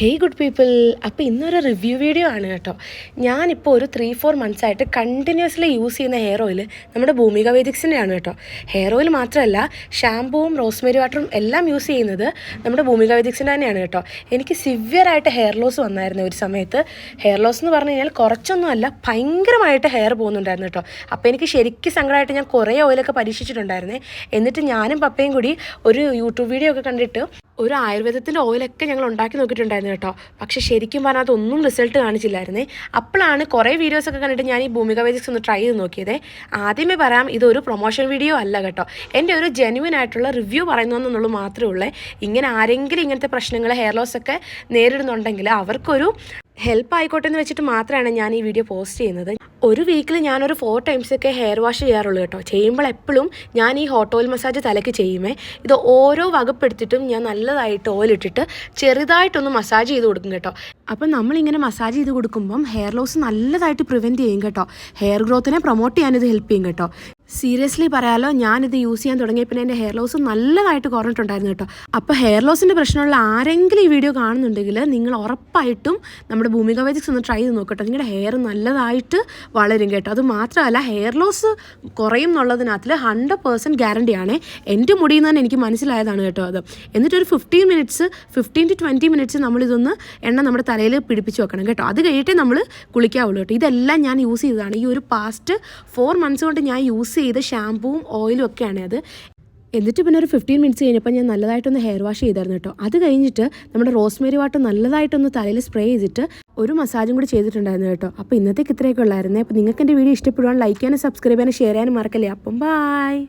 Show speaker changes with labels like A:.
A: Hey good people അപ്പോൾ ഇന്നൊരു review video ആണ് കേട്ടോ. ഞാനിപ്പോൾ ഒരു ത്രീ ഫോർ മന്ത്സ് ആയിട്ട് കണ്ടിന്യൂസ്ലി യൂസ് ചെയ്യുന്ന ഹെയർ ഓയിൽ നമ്മുടെ ഭൂമിക വേദിക്സിന്റെയാണ് കേട്ടോ. ഹെയർ ഓയിൽ മാത്രമല്ല ഷാമ്പൂവും റോസ്മേരി വാട്ടറും എല്ലാം യൂസ് ചെയ്യുന്നത് നമ്മുടെ ഭൂമിക വേദിക്സിന്റെ തന്നെയാണ് കേട്ടോ. എനിക്ക് സിവിയറായിട്ട് ഹെയർ ലോസ് വന്നായിരുന്നു ഒരു സമയത്ത്. ഹെയർ ലോസ് എന്ന് പറഞ്ഞു കഴിഞ്ഞാൽ കുറച്ചൊന്നും അല്ല ഭയങ്കരമായിട്ട് ഹെയർ പോകുന്നുണ്ടായിരുന്നു കേട്ടോ. അപ്പോൾ എനിക്ക് ശരിക്കും സങ്കടമായിട്ട് ഞാൻ കുറേ ഓയിലൊക്കെ പരീക്ഷിച്ചിട്ടുണ്ടായിരുന്നേ. എന്നിട്ട് ഞാനും പപ്പയും കൂടി ഒരു യൂട്യൂബ് വീഡിയോ ഒക്കെ കണ്ടിട്ട് ഒരു ആയുർവേദത്തിന്റെ ഓയിലൊക്കെ ഞങ്ങൾ ഉണ്ടാക്കി നോക്കിയിട്ടുണ്ടായിരുന്നു കേട്ടോ. പക്ഷേ ശരിക്കും പറഞ്ഞാൽ അതൊന്നും റിസൾട്ട് കാണിച്ചില്ലായിരുന്നേ. അപ്പോഴാണ് കുറേ വീഡിയോസൊക്കെ കണ്ടിട്ട് ഞാൻ ഈ ഭൂമിക വേദിക്സ് ഒന്ന് ട്രൈ ചെയ്ത് നോക്കിയതേ. ആദ്യമേ പറയാം ഇതൊരു പ്രൊമോഷൻ വീഡിയോ അല്ല കേട്ടോ. എന്റെ ഒരു ജെന്യുവൻ ആയിട്ടുള്ള റിവ്യൂ പറയുന്നതെന്നുള്ളൂ മാത്രമേ ഉള്ളൂ. ഇങ്ങനെ ആരെങ്കിലും ഇങ്ങനത്തെ പ്രശ്നങ്ങൾ ഹെയർ ലോസ് ഒക്കെ നേരിടുന്നുണ്ടെങ്കിൽ അവർക്കൊരു ഹെൽപ്പ് ആയിക്കോട്ടെ എന്ന് വെച്ചിട്ട് മാത്രമാണ് ഞാൻ ഈ വീഡിയോ പോസ്റ്റ് ചെയ്യുന്നത്. ഒരു വീക്കിൽ ഞാനൊരു ഫോർ ടൈംസ് ഒക്കെ ഹെയർ വാഷ് ചെയ്യാറുള്ളൂ കേട്ടോ. ചെയ്യുമ്പോൾ എപ്പോഴും ഞാൻ ഈ ഹോട്ട് ഓയിൽ മസാജ് തലയ്ക്ക് ചെയ്യുമേ. ഇത് ഓരോ വകുപ്പെടുത്തിട്ടും ഞാൻ നല്ലതായിട്ട് ഓയിലിട്ടിട്ട് ചെറുതായിട്ടൊന്ന് മസാജ് ചെയ്ത് കൊടുക്കും കേട്ടോ. അപ്പം നമ്മളിങ്ങനെ മസാജ് ചെയ്ത് കൊടുക്കുമ്പം ഹെയർ ലോസ് നല്ലതായിട്ട് പ്രിവെന്റ് ചെയ്യും കേട്ടോ. ഹെയർ ഗ്രോത്തിനെ പ്രൊമോട്ട് ചെയ്യാൻ ഇത് ഹെൽപ്പ് ചെയ്യും കേട്ടോ. സീരിയസ്ലി പറയാലോ ഞാനിത് യൂസ് ചെയ്യാൻ തുടങ്ങിയ പിന്നെ എന്റെ ഹെയർ ലോസ് നല്ലതായിട്ട് കുറഞ്ഞിട്ടുണ്ടായിരുന്നു കേട്ടോ. അപ്പോൾ ഹെയർ ലോസിന്റെ പ്രശ്നമുള്ള ആരെങ്കിലും ഈ വീഡിയോ കാണുന്നുണ്ടെങ്കിൽ നിങ്ങൾ ഉറപ്പായിട്ടും നമ്മുടെ ഭൂമിക വൈദ്യസ് ഒന്ന് ട്രൈ ചെയ്ത് നോക്കട്ടോ. നിങ്ങളുടെ ഹെയർ നല്ലതായിട്ട് വളരും കേട്ടോ. അത് മാത്രമല്ല ഹെയർ ലോസ് കുറയും എന്നുള്ളതിനകത്തിൽ ഹൺഡ്രഡ് പേഴ്സന്റ് ഗ്യാരണ്ടിയാണ് എന്റെ മുടിയിൽ നിന്ന് തന്നെ എനിക്ക് മനസ്സിലായതാണ് കേട്ടോ അത്. എന്നിട്ടൊരു fifteen minutes fifteen to twenty minutes നമ്മളിതൊന്ന് എണ്ണ നമ്മുടെ തലയിൽ പിടിപ്പിച്ച് വെക്കണം കേട്ടോ. അത് കഴിഞ്ഞിട്ടേ നമ്മൾ കുളിക്കാവുള്ളൂ കേട്ടോ. ഇതെല്ലാം ഞാൻ യൂസ് ചെയ്തതാണ്. ഈ ഒരു പാസ്റ്റ് ഫോർ മന്ത്സ് കൊണ്ട് ഞാൻ യൂസ് ചെയ്ത ഷാമ്പൂവും ഓയിലും ഒക്കെയാണ് അത്. എന്നിട്ട് പിന്നെ ഒരു ഫിഫ്റ്റീൻ മിനിറ്റ്സ് കഴിഞ്ഞപ്പോൾ ഞാൻ നല്ലതായിട്ടൊന്ന് ഹെയർ വാഷ് ചെയ്തായിരുന്നു കേട്ടോ. അത് കഴിഞ്ഞിട്ട് നമ്മുടെ റോസ്മേരി വാട്ടർ നല്ലതായിട്ടൊന്ന് തലയിൽ സ്പ്രേ ചെയ്തിട്ട് ഒരു മസാജും കൂടി ചെയ്തിട്ടുണ്ടായിരുന്നു കേട്ടോ. അപ്പോൾ ഇന്നത്തേക്ക് ഇത്രയൊക്കെ ഉള്ളായിരുന്നേ. അപ്പോൾ നിങ്ങൾക്ക് എന്റെ വീഡിയോ ഇഷ്ടപ്പെടുവാൻ ലൈക്ക് ചെയ്യാനും സബ്സ്ക്രൈബ് ചെയ്യാനും ഷെയർ ചെയ്യാനും മറക്കല്ലേ. അപ്പം ബായ്